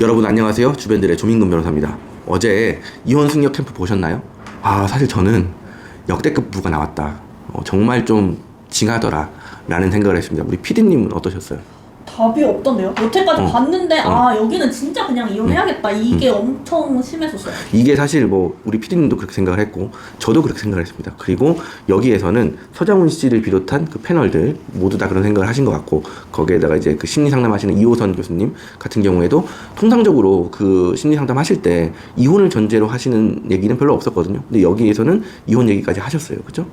여러분 안녕하세요. 주변들의 조민근 변호사입니다. 어제 이혼 승려 캠프 보셨나요? 아 사실 저는 역대급 부가 나왔다. 어, 정말 좀 징하더라. 라는 생각을 했습니다. 우리 PD님은 어떠셨어요? 답이 없던데요? 여태까지 어. 봤는데 어. 아 여기는 진짜 그냥 이혼해야겠다 이게 엄청 심했었어요. 이게 사실 뭐 우리 PD님도 그렇게 생각을 했고 저도 그렇게 생각을 했습니다. 그리고 여기에서는 서장훈 씨를 비롯한 그 패널들 모두 다 그런 생각을 하신 것 같고 거기에다가 이제 그 심리 상담하시는 이호선 교수님 같은 경우에도 통상적으로 그 심리 상담 하실 때 이혼을 전제로 하시는 얘기는 별로 없었거든요. 근데 여기에서는 이혼 얘기까지 하셨어요. 그죠?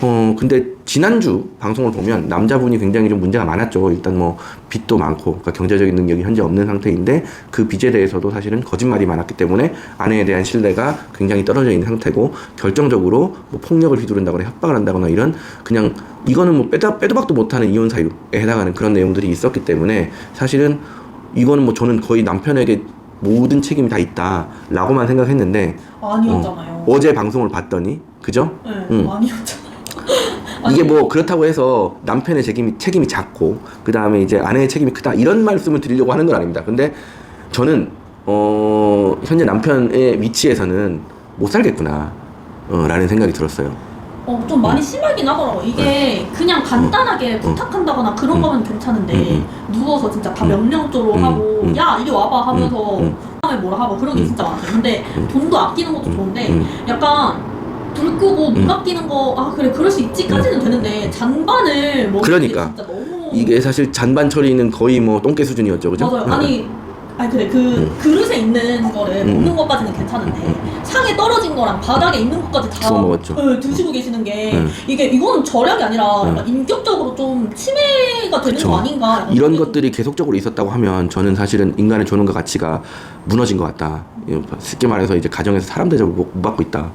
어 근데 지난주 방송을 보면 남자분이 굉장히 좀 문제가 많았죠. 일단 뭐 빚도 많고 그러니까 경제적인 능력이 현재 없는 상태인데 그 빚에 대해서도 사실은 거짓말이 많았기 때문에 아내에 대한 신뢰가 굉장히 떨어져 있는 상태고 결정적으로 뭐 폭력을 휘두른다거나 협박을 한다거나 이런 그냥 이거는 뭐 빼다 빼도 박도 못하는 이혼 사유에 해당하는 그런 내용들이 있었기 때문에 사실은 이거는 뭐 저는 거의 남편에게 모든 책임이 다 있다라고만 생각했는데 아니었잖아요. 어, 제 방송을 봤더니 그죠? 네, 음. 아니었잖아요. 이게 뭐 그렇다고 해서 남편의 책임이 책임이 작고 그 다음에 이제 아내의 책임이 크다 이런 말씀을 드리려고 하는 건 아닙니다. 근데 저는 어 현재 남편의 위치에서는 못 살겠구나 어, 라는 생각이 들었어요. 어, 좀 많이 심하긴 하더라고요. 이게 그냥 간단하게 부탁한다거나 그런 음. 거면 괜찮은데 음, 누워서 진짜 다 음. 명령조로 음. 하고 음. 야 이리 와봐 하면서 음. 다음에 뭐라 하고 그런 게 음. 진짜 많아요. 근데 음. 돈도 아끼는 것도 좋은데 음. 약간 불 끄고 문 음. 아끼는 거 아 그래 그럴 수 있지까지는 되는데 잔반을 먹는 그러니까. 게 진짜 너무 이게 사실 잔반 처리는 거의 뭐 똥개 수준이었죠, 그죠? 맞아요. 어. 아니 아니 그래 그 음. 그릇에 있는 거를 음. 먹는 것까지는 괜찮은데 상에 떨어진 거랑 바닥에 있는 것까지 다 주워 먹었죠. 네, 드시고 계시는 게 음. 이게 이거는 절약이 아니라 음. 약간 인격적으로 좀 침해가 되는 그쵸. 거 아닌가 약간 이런 그런 것들이 계속적으로 있었다고 하면 저는 사실은 인간의 존엄과 가치가 무너진 것 같다. 쉽게 말해서 이제 가정에서 사람 대접을 못 받고 있다.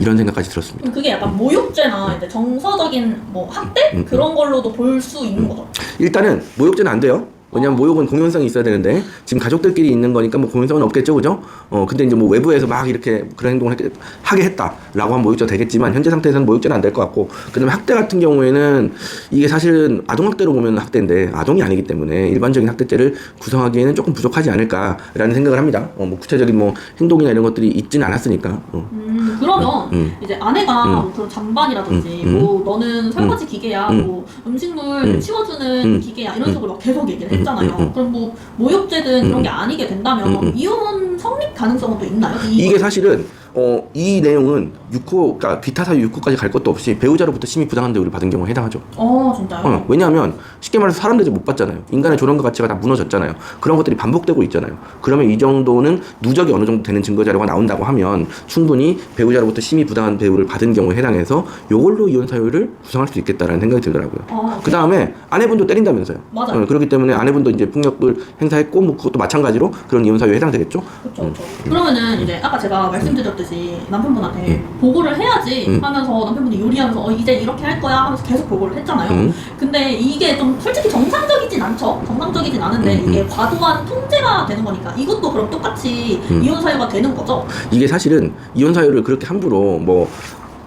이런 생각까지 들었습니다. 그게 약간 모욕죄나 이제 정서적인 뭐 학대 음. 그런 걸로도 볼 수 있는 거죠. 일단은 모욕죄는 안 돼요. 왜냐면 모욕은 공연성이 있어야 되는데 지금 가족들끼리 있는 거니까 뭐 공연성은 없겠죠, 그죠? 어 근데 이제 뭐 외부에서 막 이렇게 그런 행동을 했- 하게 했다라고 하면 모욕죄가 되겠지만 현재 상태에서는 모욕죄는 안 될 것 같고 그다음에 학대 같은 경우에는 이게 사실은 아동 학대로 보면 학대인데 아동이 아니기 때문에 일반적인 학대죄를 구성하기에는 조금 부족하지 않을까라는 생각을 합니다. 어, 뭐 구체적인 뭐 행동이나 이런 것들이 있지는 않았으니까. 어. 음, 그러면 음. 이제 아내가 음. 뭐 그런 잔반이라든지 음. 음. 뭐 너는 설거지 기계야 음. 뭐 음식물 음. 치워주는 음. 기계야 이런 음. 식으로 막 계속 얘기를 음. 했잖아요. 음. 음. 그럼 뭐 모욕죄든 음. 이런 게 아니게 된다면 음. 음. 이혼 성립 가능성은 또 있나요? 이- 이게 사실은 어, 이 내용은 6호, 그러니까 비타 사유 6호까지 갈 것도 없이 배우자로부터 심히 부당한 대우를 받은 경우에 해당하죠. 어 진짜요? 어, 왜냐하면 쉽게 말해서 사람 대접 못 받잖아요. 인간의 존엄과 가치가 다 무너졌잖아요. 그런 것들이 반복되고 있잖아요. 그러면 이 정도는 누적이 어느 정도 되는 증거 자료가 나온다고 하면 충분히 배우자로부터 심히 부당한 대우를 받은 경우에 해당해서 이걸로 이혼 사유를 구성할 수 있겠다라는 생각이 들더라고요. 어, 그 다음에 아내분도 때린다면서요. 맞아요. 어, 그렇기 때문에 아내분도 이제 폭력을 행사했고 뭐 그것도 마찬가지로 그런 이혼 사유에 해당되겠죠. 그렇죠. 음. 그러면은 이제 아까 제가 말씀드렸 듯이 남편분한테 보고를 해야지 음. 하면서 남편분이 요리하면서 어, 이제 이렇게 할 거야 하면서 계속 보고를 했잖아요. 음. 근데 이게 좀 솔직히 정상적이진 않죠. 정상적이진 않은데 음, 음. 이게 과도한 통제가 되는 거니까 이것도 그럼 똑같이 음. 이혼 사유가 되는 거죠. 이게 사실은 이혼 사유를 그렇게 함부로 뭐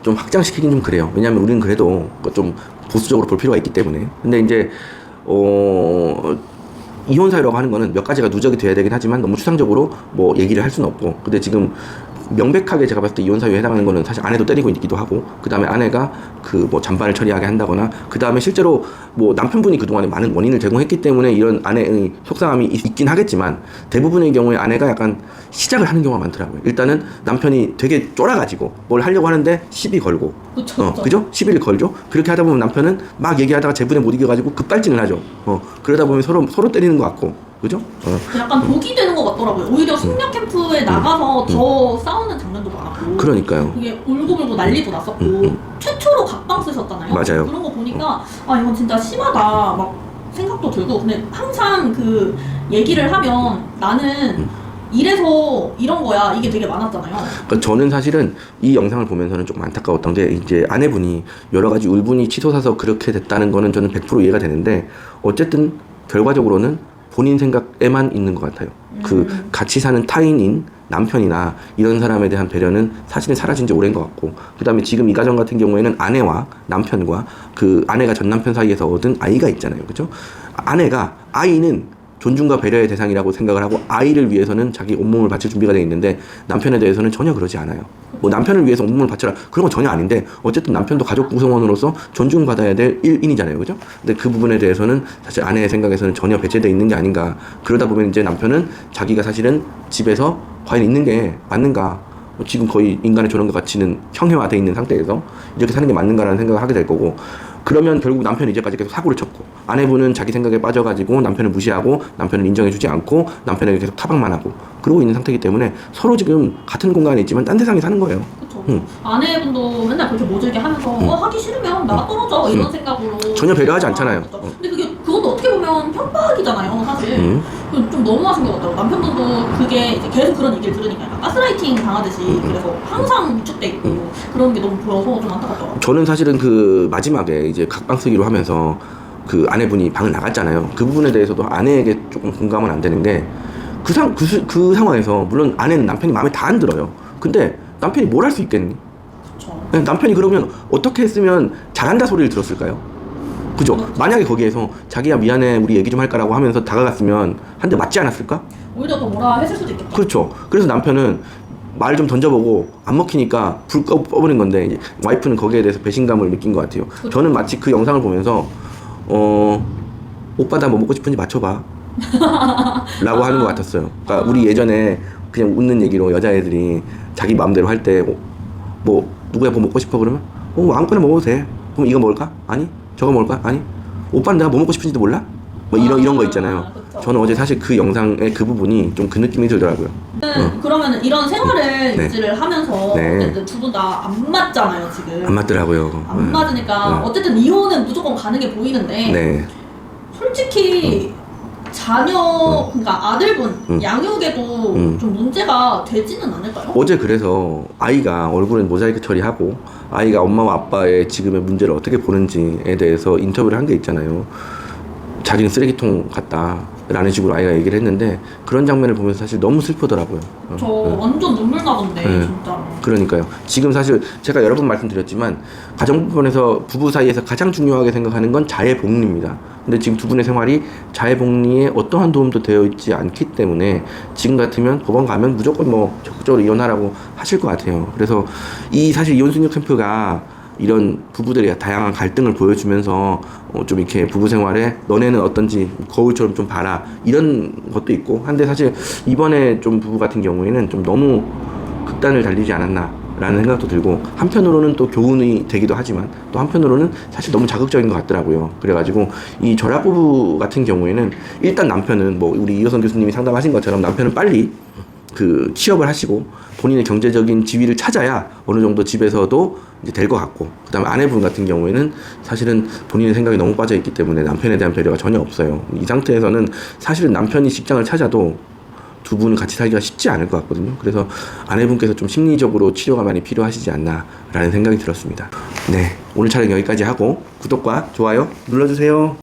좀 확장시키긴 좀 그래요. 왜냐하면 우리는 그래도 그좀 보수적으로 볼 필요가 있기 때문에. 근데 이제 어 이혼 사유라고 하는 거는 몇 가지가 누적이 돼야 되긴 하지만 너무 추상적으로 뭐 얘기를 할 수는 없고. 근데 지금 명백하게 제가 봤을 때 이혼 사유에 해당하는 거는 사실 아내도 때리고 있기도 하고 그 다음에 아내가 그 뭐 잔반을 처리하게 한다거나 그 다음에 실제로 뭐 남편분이 그동안에 많은 원인을 제공했기 때문에 이런 아내의 속상함이 있- 있긴 하겠지만 대부분의 경우에 아내가 약간 시작을 하는 경우가 많더라고요. 일단은 남편이 되게 쫄아가지고 뭘 하려고 하는데 시비 걸고 그쵸, 어. 그죠? 시비를 걸죠. 그렇게 하다 보면 남편은 막 얘기하다가 제분에 못 이겨가지고 급발진을 하죠. 어, 그러다 보면 서로 서로 때리는 것 같고, 그죠? 어, 약간 독이 되는 것 같더라고요. 오히려 숙녀 캠프에 나가서 더 싸우는 장면도 많았고. 음. 그러니까요. 이게 울고불고 난리도 났었고 음, 음. 최초로 각방 쓰셨잖아요. 맞아요. 그런 거 보니까 아 이건 진짜 심하다 막 생각도 들고 근데 항상 그 얘기를 하면 나는 음. 이래서 이런 거야 이게 되게 많았잖아요. 그러니까 저는 사실은 이 영상을 보면서는 조금 안타까웠던 게 이제 아내분이 여러 가지 울분이 치솟아서 그렇게 됐다는 거는 저는 100% 이해가 되는데 어쨌든 결과적으로는 본인 생각에만 있는 것 같아요. 그 음. 같이 사는 타인인 남편이나 이런 사람에 대한 배려는 사실은 사라진 지 오래인 것 같고 그다음에 지금 이 가정 같은 경우에는 아내와 남편과 그 아내가 전 남편 사이에서 얻은 아이가 있잖아요 그죠 아내가 아이는 존중과 배려의 대상이라고 생각을 하고 아이를 위해서는 자기 온몸을 바칠 준비가 되어 있는데 남편에 대해서는 전혀 그러지 않아요. 뭐 남편을 위해서 온몸을 바쳐라 그런 건 전혀 아닌데 어쨌든 남편도 가족 구성원으로서 존중받아야 될 일인이잖아요, 그죠? 근데 그 부분에 대해서는 사실 아내의 생각에서는 전혀 배제돼 있는 게 아닌가. 그러다 보면 이제 남편은 자기가 사실은 집에서 과연 있는 게 맞는가. 뭐 지금 거의 인간의 존엄과 가치는 형해화돼 있는 상태에서 이렇게 사는 게 맞는가라는 생각을 하게 될 거고 그러면 결국 남편이 이제까지 계속 사고를 쳤고 아내분은 자기 생각에 빠져가지고 남편을 무시하고 남편을 인정해주지 않고 남편에게 계속 타박만 하고 그러고 있는 상태이기 때문에 서로 지금 같은 공간에 있지만 딴 세상에 사는 거예요. 응. 아내분도 맨날 그렇게 모질게 하면서 어 하기 싫으면 나가 떨어져 이런 응. 생각으로 전혀 배려하지 않잖아요. 어. 근데 그게 그것도 어떻게 보면 협박이잖아요 사실 음. 그좀 너무하신 것 같더라고 남편분도 그게 이제 계속 그런 얘기를 들으니까 약간 가스라이팅 당하듯이 음. 그래서 항상 위축돼 있고 그런 게 너무 보여서 좀 안타깝더라고요 저는 사실은 그 마지막에 이제 각방 쓰기로 하면서 그 아내분이 방을 나갔잖아요. 그 부분에 대해서도 아내에게 조금 공감은 안 되는 게그 상, 그, 수- 그 상황에서 물론 아내는 남편이 마음에 다 안 들어요. 근데 남편이 뭘 할 수 있겠니? 그쵸 그냥 남편이 그러면 어떻게 했으면 잘한다 소리를 들었을까요? 그죠? 그렇죠. 만약에 거기에서 자기야 미안해 우리 얘기 좀 할까라고 하면서 다가갔으면 한 대 맞지 않았을까? 오히려 더 뭐라 했을 수도 있겠다 그렇죠. 그래서 남편은 말 좀 던져보고 안 먹히니까 불 꺼, 꺼버린 건데 이제 와이프는 거기에 대해서 배신감을 느낀 것 같아요. 저는 마치 그 영상을 보면서 어 오빠 나뭐 먹고 싶은지 맞춰봐 라고 하는 것 같았어요. 그러니까 우리 예전에 그냥 웃는 얘기로 여자애들이 자기 마음대로 할 때 뭐 누구야 뭐 먹고 싶어 그러면 어 아무거나 먹어도 돼. 그럼 이거 먹을까? 아니. 저거 먹을까? 아니. 오빠는 내가 뭐 먹고 싶은지도 몰라? 뭐 이런 이런 거 있잖아요. 아, 그쵸. 저는 어제 사실 그 영상의 그 부분이 좀 그 느낌이 들더라고요. 그러면 이런 생활을 네. 유지를 하면서 네. 어쨌든 두 분 다 안 맞잖아요 지금 안 맞더라고요. 안 네. 맞으니까 네. 어쨌든 이혼은 무조건 가는 게 보이는데 네. 솔직히 자녀 그러니까 아들분 음. 양육에도 음. 좀 문제가 되지는 않을까요? 어제 그래서 아이가 얼굴은 모자이크 처리하고 아이가 엄마와 아빠의 지금의 문제를 어떻게 보는지에 대해서 인터뷰를 한 게 있잖아요. 자기는 쓰레기통 같다 라는 식으로 아이가 얘기를 했는데 그런 장면을 보면서 사실 너무 슬프더라고요. 어, 저 네. 완전 눈물 나던데 네. 진짜로. 그러니까요. 지금 사실 제가 여러 번 말씀드렸지만 가정 부분에서 부부 사이에서 가장 중요하게 생각하는 건 자해 복리입니다. 근데 지금 두 분의 생활이 자해복리에 어떠한 도움도 되어 있지 않기 때문에 지금 같으면 법원 가면 무조건 뭐 적극적으로 이혼하라고 하실 것 같아요. 그래서 이 사실 이혼 승려 캠프가 이런 부부들의 다양한 갈등을 보여주면서 어, 좀 이렇게 부부 생활에 너네는 어떤지 거울처럼 좀 봐라 이런 것도 있고 한데 사실 이번에 좀 부부 같은 경우에는 좀 너무 극단을 달리지 않았나 라는 생각도 들고 한편으로는 또 교훈이 되기도 하지만 또 한편으로는 사실 너무 자극적인 것 같더라고요. 그래가지고 이 절약 부부 같은 경우에는 일단 남편은 뭐 우리 이호선 교수님이 상담하신 것처럼 남편은 빨리 그 취업을 하시고 본인의 경제적인 지위를 찾아야 어느 정도 집에서도 이제 될 것 같고 그다음에 아내분 같은 경우에는 사실은 본인의 생각이 너무 빠져 있기 때문에 남편에 대한 배려가 전혀 없어요. 이 상태에서는 사실은 남편이 직장을 찾아도 두 분은 같이 살기가 쉽지 않을 것 같거든요. 그래서 아내분께서 좀 심리적으로 치료가 많이 필요하시지 않나라는 생각이 들었습니다. 네, 오늘 촬영 여기까지 하고 구독과 좋아요 눌러주세요.